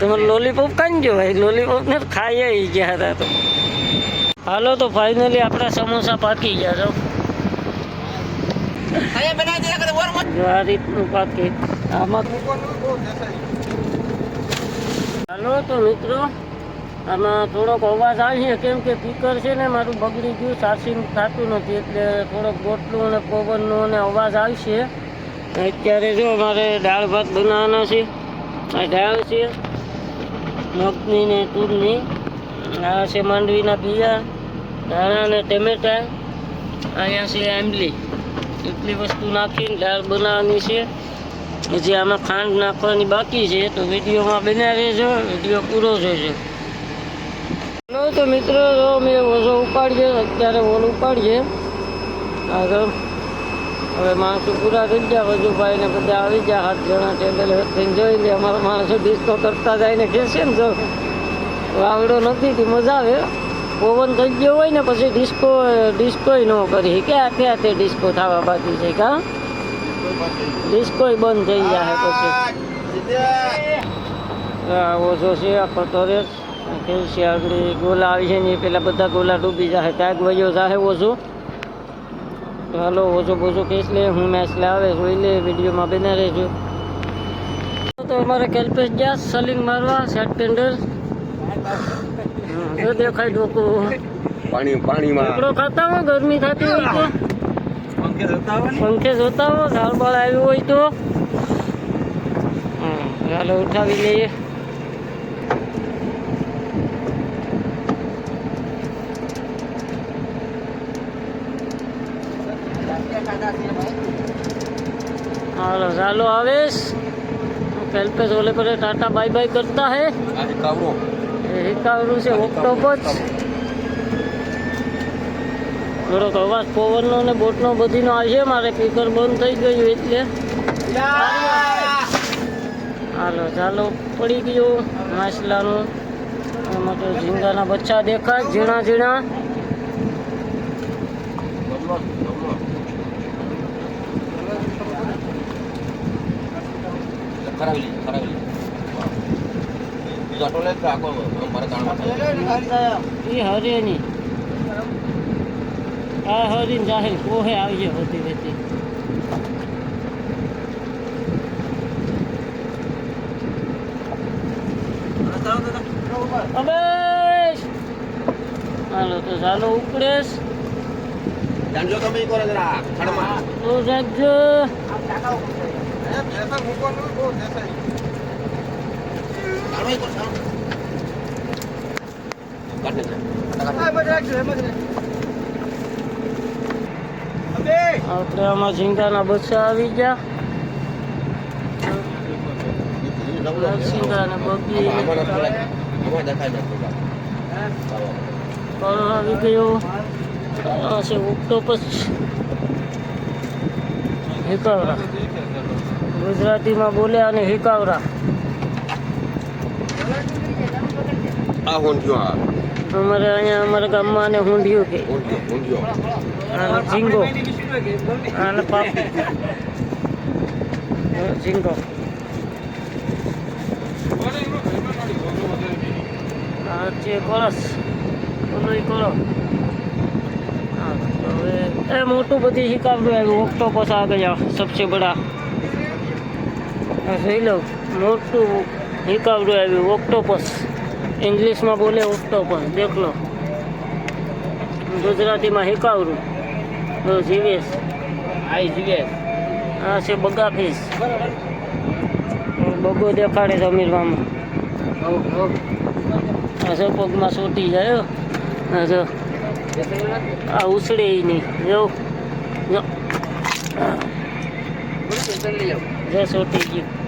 તમે લોલીપોપ કાંઈ જો ભાઈ લોલીપોપ ખાઈ ગયા હતા તો. હાલો તો ફાઇનલી આપણા સમોસા પાકી ગયા છો. આ રીતનું પાકી. આમાં હાલો તો મિત્રો આમાં થોડોક અવાજ આવી કેમ કે સ્પીકર છે ને મારું બગડી ગયું સાસીનું થતું નથી એટલે થોડોક ગોટલું અને પવનનો અને અવાજ આવશે અત્યારે જો અમારે દાળ ભાત બનાવવાના છે. આ દાળ છે. મગની ને તુરની આ છે માંડવીના બિયા, ધાણા ને ટમેટા, અહીંયા છે આંબલી એટલી વસ્તુ નાખીને દાળ બનાવવાની છે. હજી આમાં ખાંડ નાખવાની બાકી છે, તો વિડીયોમાં બન્યા રહેજો વીડિયો પૂરો જોજો. તો મિત્રો મેં ઓછો ઉપાડીએ અત્યારે ઓલ ઉપાડીએ. આગળ. હવે માણસો પૂરા થઈ ગયા વજુભાઈ ને બધા આવી ગયા, હાથ જણા ટેબલ થઈને જોઈ લે. અમારા માણસો ડિસ્કો કરતા જાય ને કહેશે ને જો. વાવડો નથી, તે મજા આવે. પવન થઈ ગયો હોય ને પછી ડિસ્કો ડિસ્કોય ન કરી કે આખે આખે ડિસ્કો થવા બાકી છે, કા? ડિસ્કોય બંધ થઈ જાય પછી. આ ઓછો છે, આખો તો રે કેવું છે આગળ ગોલા આવી છે ને પેલા બધા ગોલા ડૂબી જાય. ત્યાગ વયો જાય ઓછો. તો હાલો ઓછો બોછો કેસ લે હું મેચ લાવે જોઈ લે વિડીયોમાં બને રહેજો. તો અમારે કેલ્પેશ ગયા સલિંગ મારવા સેટ પેન્ડર જો દેખાય ડોકો. પાણી પાણીમાં. કપડો ખાતા હો ગરમી થતી હોય તો. પંખે જોતા હો ઝાડ બાળ આવ્યું હોય તો. હમ, ચાલો ઉઠાવી લઈએ હાલો ચાલો આવેશ. કેલ્પેશ ઓલે પર ટાટા બાય બાય કરતા હે. હિકાવરું છે ઓક્ટોપસ. થોડોક અવાજ પવનનો ને બોટનો બધીનો આવશે મારે પીકર બંધ થઈ ગયું એટલે. હાલો ચાલો પડી ગયું. માછલાનું. આમાં તો ઝીંગાના બચ્ચા દેખાય ઝીણા ઝીણા ખરાવી લીધી ખરાવી લીધી. એ હરે આ હરીને જાહેર કોહે આવજે હોતી રહેતી હાલો તો ચાલો ઉપડેશ. જાણજો તમે એક જરા ખડમાં. તો રાખજો આપણે આમાં ઝીંગાના બચ્ચા આવી ગયા. ઝીંગા ને બગી આમાં નથી લાગે. આમાં દેખાય નથી ફળ આવી ગયો. છે ઓક્ટોપસ હિકાવરા ગુજરાતીમાં બોલ્યા અને હિકાવરા. આ ઊંધિયો આ. અમારે અહીંયા અમારા ગામમાં આને હુંડિયું કે. આને ઝીંગો. આને પાપ ઝીંગો. આ છે ઈ હા, તો હવે એ મોટું બધી શીખાવડું આવ્યું. ઓક્ટોપસ આ ગયા સબસે બડા. આ જોઈ લો મોટું હિંકાવડું આવ્યું. ઓક્ટોપસ. ઇંગ્લિશમાં બોલે ઓક્ટોપસ. દેખ લો ગુજરાતીમાં હિકાવડું. તો જીવેશ. આઈ જીવેશ. આ છે બગા ફીસ બગો દેખાડે સમીરવામાં આ જો પગમાં સોટી જાય. આ જો. આ ઉછળે નહીં. જો. જો. સોટી ગયું.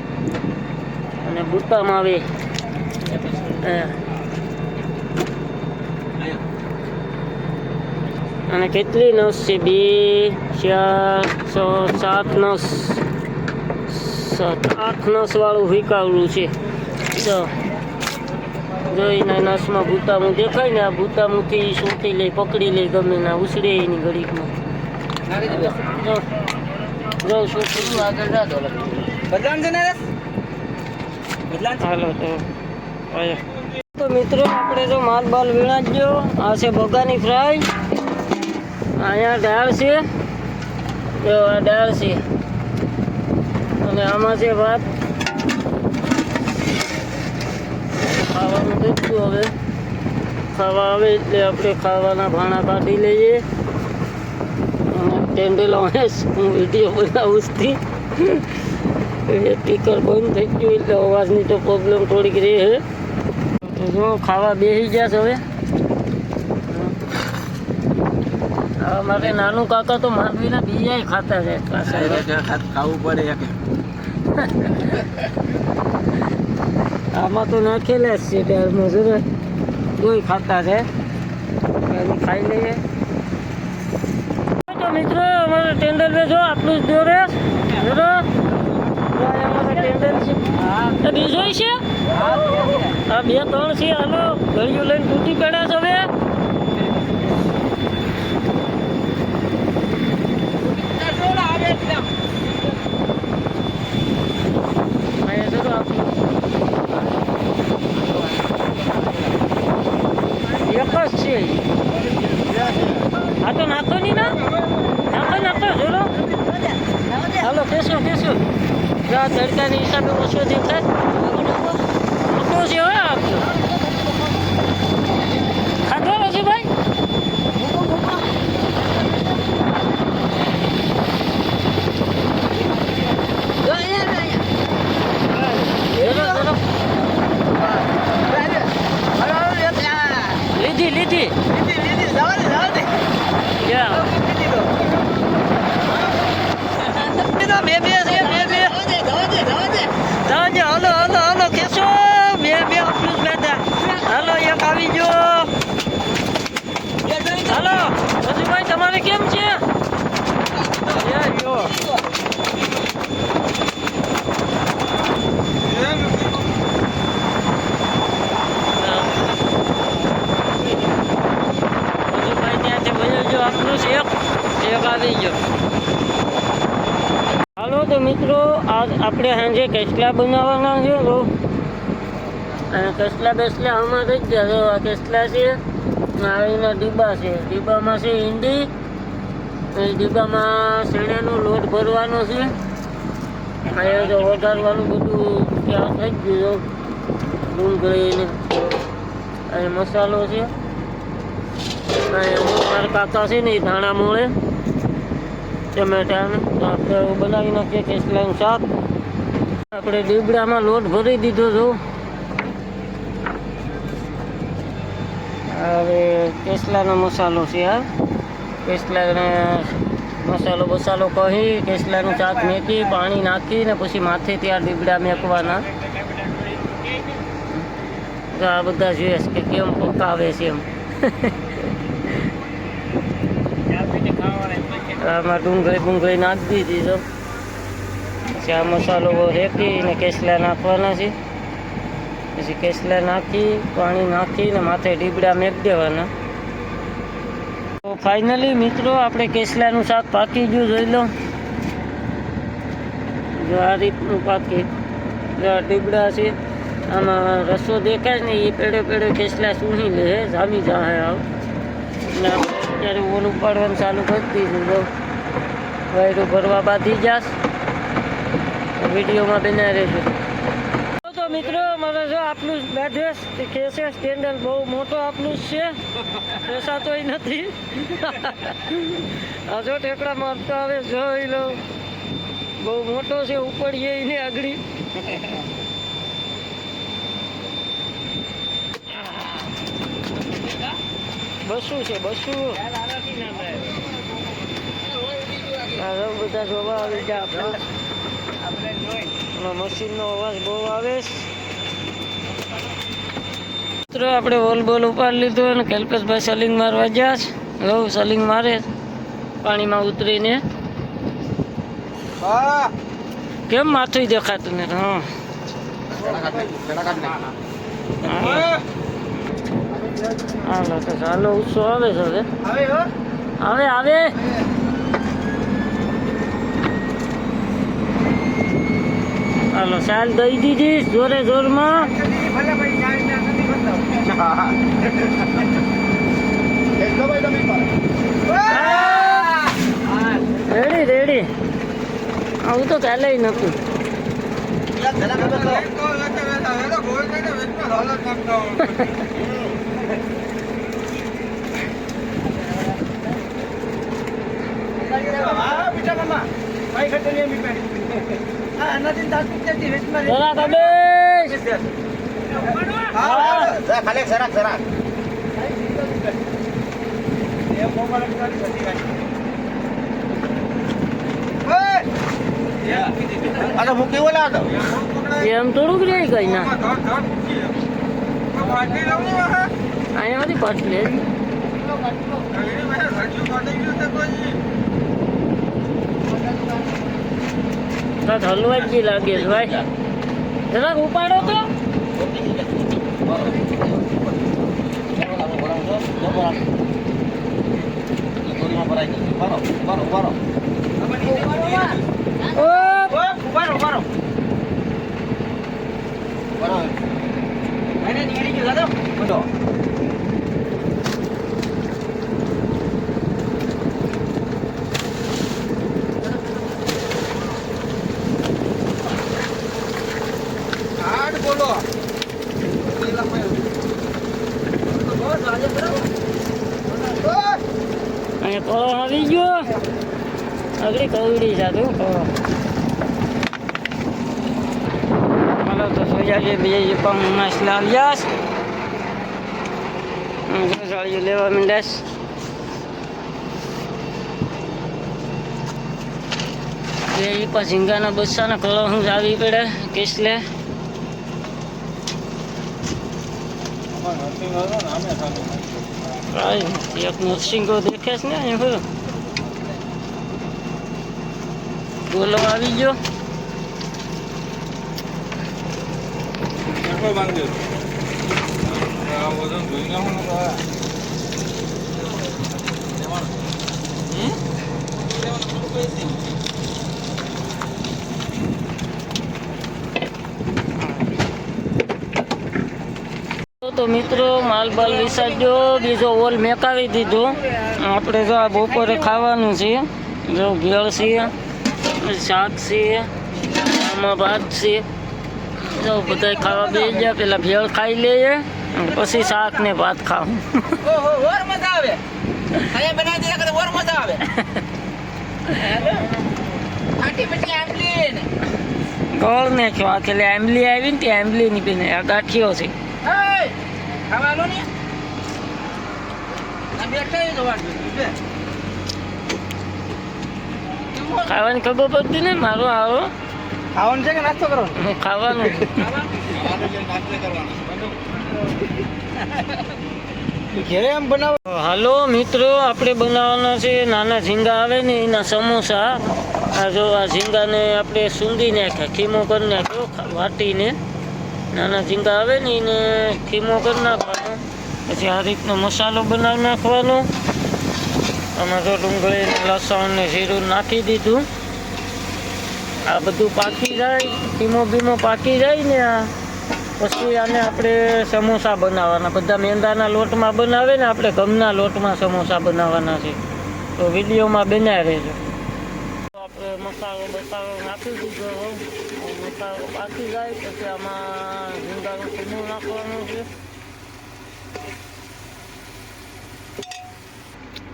અને બુટ્ટામાં આવે. અને કેટલી નસ છે? બે ચાર છ સાત નસ. સાત આઠ નસ વાળું હિકાવડું છે. તો જોઈને નસમાં ભૂતામું દેખાય ને આ ભૂતામુંથી સોટી લઈ પકડી લઈ ગમે ના ઉછળે એની ઘડીકમાં. જો. જો સોટી બદલામ છે ને બદલામ હાલો તો તો મિત્રો આપણે તો માલ બાલ વીણા જ ગયો આ છે બગાની ફ્રાય. અહીંયા દાળ છે. જો આ દાળ છે. અને આમાં છે ભાત. ખાવાનું થઈ હવે. ખાવા આવે એટલે આપણે ખાવાના ભાણા કાઢી લઈએ. અને ટેન્ડલ આવે હું વીડિયો બનાવું છું. સ્પીકર બંધ થઈ ગયું એટલે અવાજની તો પ્રોબ્લેમ થોડીક રહે છે તો જો ખાવા બેસી ગયા છે હવે. મારે નાનું કાકા તો માંડવીના બીજા ખાતા છે ખાવું પડે આમાં તો નાખેલા જ છે દાળમાં જરા કોઈ ખાતા છે. ખાઈ લઈએ. તો મિત્રો અમારે ટેન્ડર જો આટલું જ દોરે જો બીજો છે? આ બે ત્રણ છે, આનો ઘડિયું લઈને તૂટી પડ્યા છે હવે. અહીંયા જો આપણું એક જ છે હા તો નાખો નહીં ના નાખો નાખો જોરો હાલો કેસો કેસો જો આ તડકાની હિસાબે ઓછો દેખાય મોટો છે હવે આપજો ખાધો નથી ભાઈ જોરો જોરો લીધી લીધી યા બે બે છે બે બે જાજો હલો હલો હલો કેશો બે બે પ્લસ બેટા હાલો એક આવી ગયો. હાલો હજુભાઈ તમારે કેમ છે? હાલો તો મિત્રો, આજ આપણે સાંજે કેસલા બનાવવાના છે અને કેસલા બેસલા આમાં થઈ ગયા તો આ કેસલા છે નાળીના ડીબા છે. ડીબામાં છે ઈંડી ડીબામાં શેણાનો લોટ ભરવાનો છે. અહીંયા તો વધારવાનું બધું ત્યાં થઈ ગયું છે ડુંગળી ને અહીં મસાલો છે. અહીંયા મારા કાકા છે ને એ ધાણા મોળે. ટમેટાને. આપણે બનાવી નાખીએ કેસલાનું શાક. આપણે દીબડામાં લોટ ભરી દીધો છો હવે કેસલાનો મસાલો છે આ. કેસલાને મસાલો બસાલો કહી કેસલાનું શાક મેકી, પાણી નાખીને પછી માથે ત્યાં દીબડા મેકવાના. તો આ બધા જોઈએ કે કેમ પકાવે છે એમ. આમાં ડુંગળી ડુંગળી નાખી દીધી તો પછી આ મસાલો રેકી કેસલા નાખવાના છે. પછી કેસલા નાખી, પાણી નાખીને માથે ડીબડા મેક દેવાના. તો ફાઇનલી મિત્રો, આપણે કેસલાનું શાક પાકી ગયું, જોઈ લો. જો આ રીતનું પાકી. જો ડીબડા છે, આમાં રસો દેખાય ને એ પેડે પેડે કેસલા સૂણી લે જામી જાય આવ. એટલે અત્યારે ઓલું પાડવાનું ચાલુ કરી દીધું તો વાયરું ભરવા બાંધી જાસ વિડીયોમાં બનાવી રહેજો. તો મિત્રો મારે જો આપનું બેઠેસ ખેસે સ્ટેન્ડર બહુ મોટો આપનું છે. પેસાતોય નથી. હજો ટેકડા મારતો આવે, જોઈ લો. બહુ મોટો છે, ઉપડીએ એને આગળ. બસું છે બસું બધા જોવા આવી ગયા આપણે. અને મશીનનો અવાજ બહુ આવે છે. મિત્રો આપણે વોલ બોલ ઉપાડી લીધો અને કલ્પેશભાઈ સલિંગ મારવા ગયા છે. રહું સલિંગ મારે પાણીમાં ઉતરીને. કેમ માથું દેખાતું ને હા. હા. હાલો તો ચાલો ઉત્સવ આવે છે હવે. આવે આવે. હાલો સાલ દઈ દીધી જોરે જોરમાં. રેડી રેડી આવું તો ચાલે નતું. જરા કબેશ ખાલી સરાક સરાક આ તો મૂકી બોલા એમ થોડુંક રે કઈ ના. અહીંયા બધી કાંઈક હલવાઈ જ લાગે છે ભાઈ. જરાક ઉપાડો તો. અહીંયા કોળો આવી ગયો. આગળ કવડી જાતું હાલો, તો સોજાજી બે પણ માછલા આવ્યા જાળીઓ લેવા માંડ્યાસ બે પણ ઝીંગાના આવી પડે, કેસલે. કાંઈ એક નરસિંગો દેખે છે ને હું બોલો આવી ગયો તો મિત્રો માલ બાલ વિસાજો બીજો ઓલ મેકાવી દીધો. આપણે જો આ બપોરે ખાવાનું છે. જો ભેળ છે શાક છે આમાં ભાત છે. જો બધા ખાવા બે ગયા પેલા ભેળ ખાઈ લઈએ અને પછી શાક ને ભાત ખાવું. ગોળ ને છો આ કે આંબલી આવી ને તે આંબલી ની પીને આ ગાંઠિયો છે. ખાવાની ખબર પડતી ને મારો આવો. ખાવાનું છે કે નાસ્તો કરો ખાવાનું ઘેરે આમ બનાવો. હાલો મિત્રો આપણે બનાવવાના છે નાના ઝીંગા આવે ને એના સમોસા. આ જો આ ઝીંગાને આપણે સૂંધી નાખ્યા ખીમો કરી નાખ્યો વાટીને. નાના ઝીંગા આવે ને એને ખીમો કરી નાખવાનો. પછી આ રીતનો મસાલો બનાવી નાખવાનો. આમાં જો ડુંગળી લસણ ને જીરું નાખી દીધું. આ બધું પાકી જાય ધીમો ધીમો પાકી જાય ને આ. પછી આને આપણે સમોસા બનાવવાના. બધા મેંદાના લોટમાં બનાવે ને આપણે ગમના લોટમાં સમોસા બનાવવાના છે. તો વિડીયોમાં બનાવી રહેજો. આપણે મસાલો બસાલો નાખી દીધો. પાકી જાય પછી આમાં ઝીંગાનું કીમું નાખવાનું છે.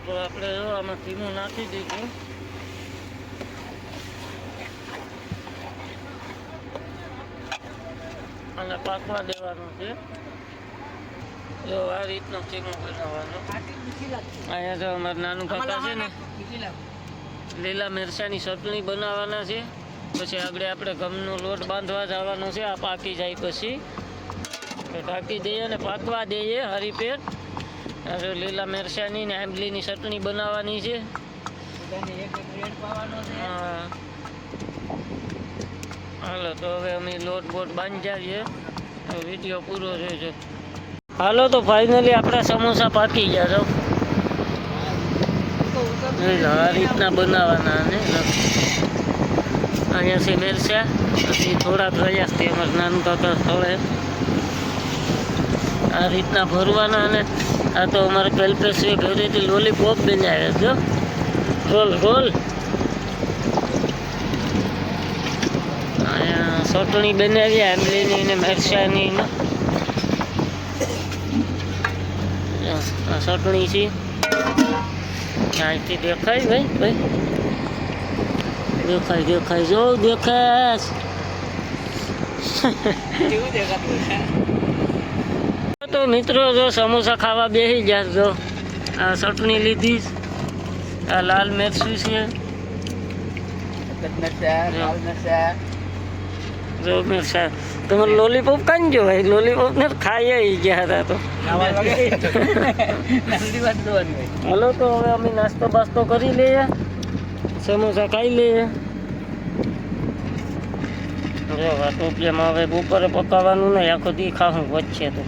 તો આપણે જો આમાં કીમું નાખી દીધું. અને પાકવા દેવાનું છે. જો આ રીતનો ચીમો બનાવવાનો. અહીંયા તો અમારે નાનું કાકા છે ને, લીલા મિરચાની ચટણી બનાવવાના છે. પછી આગળ આપણે ગમનો લોટ બાંધવા જવાનો છે આ પાકી જાય પછી. ઢાંકી દઈએ અને પાકવા દઈએ હરીપેટ હવે લીલા મિરચાની ને આંબલીની ચટણી બનાવવાની છે. હા. હાલો તો હવે અમે લોટ બોટ બાંધી વીડિયો પૂરો જોઈજો હાલો તો ફાઇનલી આપણા સમોસા પાકી ગયા છો આ રીતના બનાવવાના ને. અહીંયાથી મેલસ્યા પછી થોડા છે અમારા નાનું કાકા સ્થળે. આ રીતના ભરવાના અને આ તો અમારે કલ્પેશે હતી લોલીપોપ બનાવે જો. Roll roll. અહીંયા ચટણી બનાવી આંબલીની ને મરચાની ને. જો, આ ચટણી છે. અહીંથી દેખાય ભાઈ ભાઈ. દેખાય દેખાય જો દેખાશ તો મિત્રો જો સમોસા ખાવા બેસી ગયા જો આ ચટણી લીધી. આ લાલ મિરચું છે. જો. મિરચા. તમારે લોલીપોપ કાંઈ જો ભાઈ. લોલીપોપ ને ખાઈ ગયા હતા તો. હાલો તો હવે અમે નાસ્તો બાસ્તો કરી લઈએ. સમોસા ખાઈ લઈએ. જો ટોપિયામાં હવે બપોરે પકાવવાનું નહીં આખો દી ખાવું વચ્ચે તો.